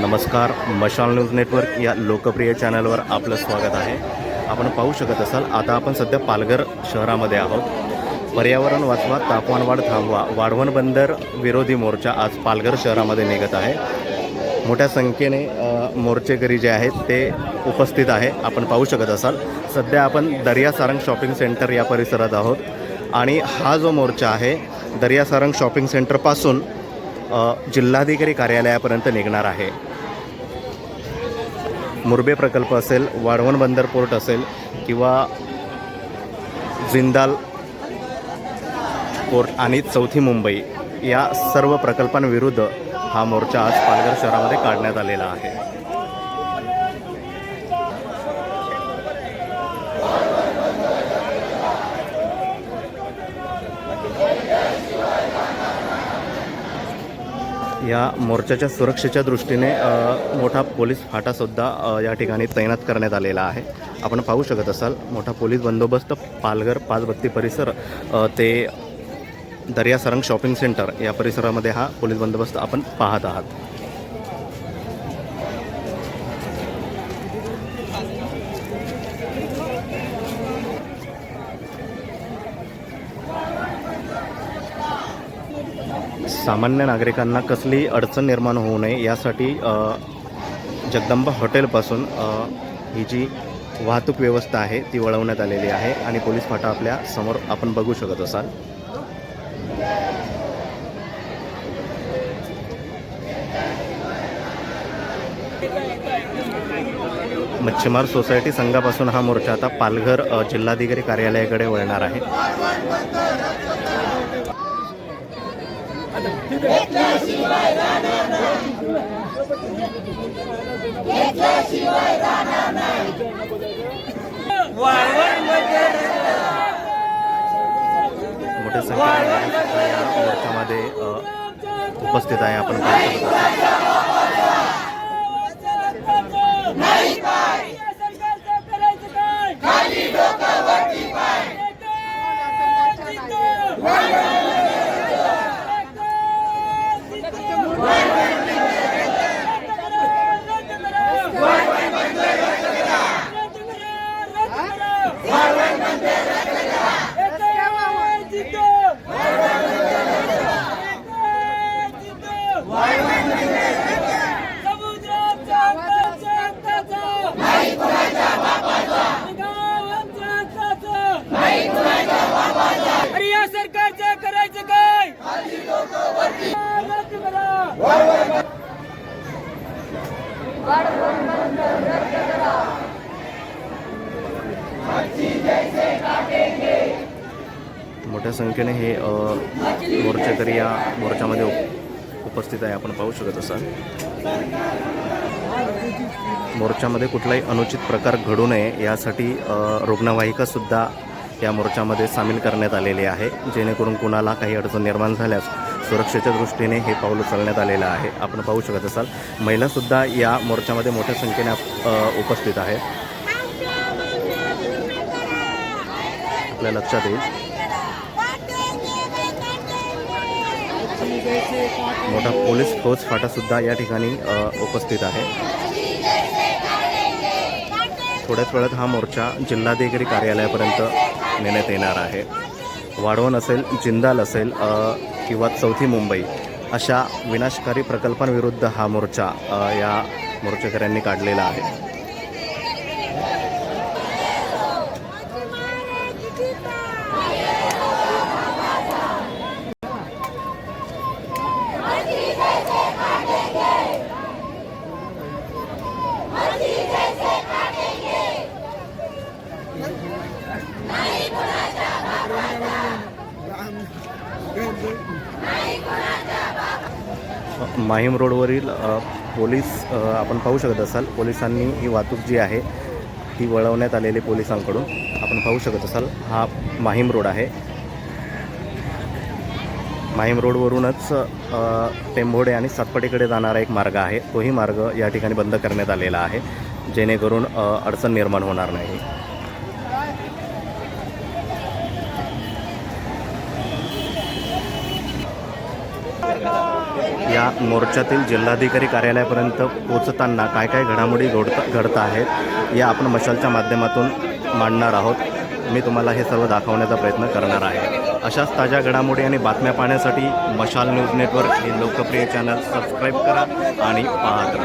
नमस्कार मशाल news network या लोकप्रिय चॅनलवर आपलं स्वागत आहे. आपण पाहू शकत असाल आता आपण सध्या पालघर शहरामध्ये आहोत. पर्यावरण वाचवा तापमान वाढ थांबवा वाढवण बंदर विरोधी मोर्चा आज पालघर शहरामध्ये निघत आहे. मोठ्या संख्येने मोर्चेकरी जे आहेत ते उपस्थित आहे. आपण पाहू शकत असाल सध्या आपण दर्या सारंग शॉपिंग सेंटर या परिसरात आहोत. आणि हा जो मोर्चा आहे दर्या सारंग शॉपिंग सेंटरपासून जिल्हाधिकारी कार्यालयापर्यंत निघणार आहे. मुरबे प्रकल्प असेल वाढवण बंदर पोर्ट असेल किंवा जिंदाल पोर्ट आणि चौथी मुंबई या सर्व प्रकल्पांविरुद्ध हा मोर्चा आज पालघर शहरामध्ये काढण्यात आलेला आहे. या मोर्चाच्या सुरक्षेच्या दृष्टीने मोठा पोलीस फाटासुद्धा या ठिकाणी तैनात करण्यात आलेला आहे. आपण पाहू शकत असाल मोठा पोलीस बंदोबस्त पालघर पाचबत्ती परिसर ते दर्या सरंग शॉपिंग सेंटर या परिसरामध्ये हा पोलीस बंदोबस्त आपण पाहत आहात. सामान्य नागरिकांना कसली अडचण निर्माण होऊ नये यासाठी जगदंबा हॉटेलपासून ही जी वाहतूक व्यवस्था आहे ती वळवण्यात आलेली आहे आणि पोलीस फाटा आपल्यासमोर आपण बघू शकत असाल. मच्छीमार सोसायटी संघापासून हा मोर्चा आता पालघर जिल्हाधिकारी कार्यालयाकडे वळणार आहे. मोठ्या संख्येने नागरिक उपस्थित आहे आपण पाहू शकतो अरे या सरकारचं करायचं काय रद्द करा. मोठ्या संख्येने हे मोर्चेकरी या मोर्चामध्ये उपस्थित आहे. आपण पाहू शकत असाल. मोर्चामध्ये कुठलाही अनुचित प्रकार घडू नये यासाठी रुग्णवाहिकासुद्धा या मोर्चामध्ये सामील करण्यात आलेली आहे. जेणेकरून कुणाला काही अडचण निर्माण झाल्यास सुरक्षेच्या दृष्टीने हे पाऊल उचलण्यात आलेलं आहे. आपण पाहू शकत असाल महिलासुद्धा या मोर्चामध्ये मोठ्या संख्येने उपस्थित आहे आपल्या लक्षात येईल. मोठा पोलीस फौज फाटासुद्धा या ठिकाणी उपस्थित आहे. थोड्याच वेळात हा मोर्चा जिल्हाधिकारी कार्यालयापर्यंत नेण्यात येणार आहे. वाढवण असेल जिंदाल असेल किंवा चौथी मुंबई अशा विनाशकारी प्रकल्पांविरुद्ध हा मोर्चा या मोर्चेकऱ्यांनी काढलेला आहे. माहीम रोडवरील पोलीस आपण पाहू शकत असाल पोलिसांनी ही वाहतूक जी आहे ती वळवण्यात आलेली पोलिसांकडून आपण पाहू शकत असाल हा माहीम रोड आहे. माहीम रोडवरूनच टेंभोडे आणि सातपटीकडे जाणारा एक मार्ग आहे. तोही मार्ग या ठिकाणी बंद करण्यात आलेला आहे जेणेकरून अडचण निर्माण होणार नाही. या मोर्चातील जिल्हाधिकारी कार्यालयापर्यंत पोचताना काय काय घडामोडी घडत घडत आहेत या आपण मशालच्या माध्यमातून मांडणार आहोत. मी तुम्हाला हे सर्व दाखवण्याचा प्रयत्न करणार आहे. अशाच ताज्या घडामोडी आणि बातम्या पाहण्यासाठी मशाल न्यूज नेटवर्क हे लोकप्रिय चॅनल सबस्क्राईब करा आणि पाहत राहा.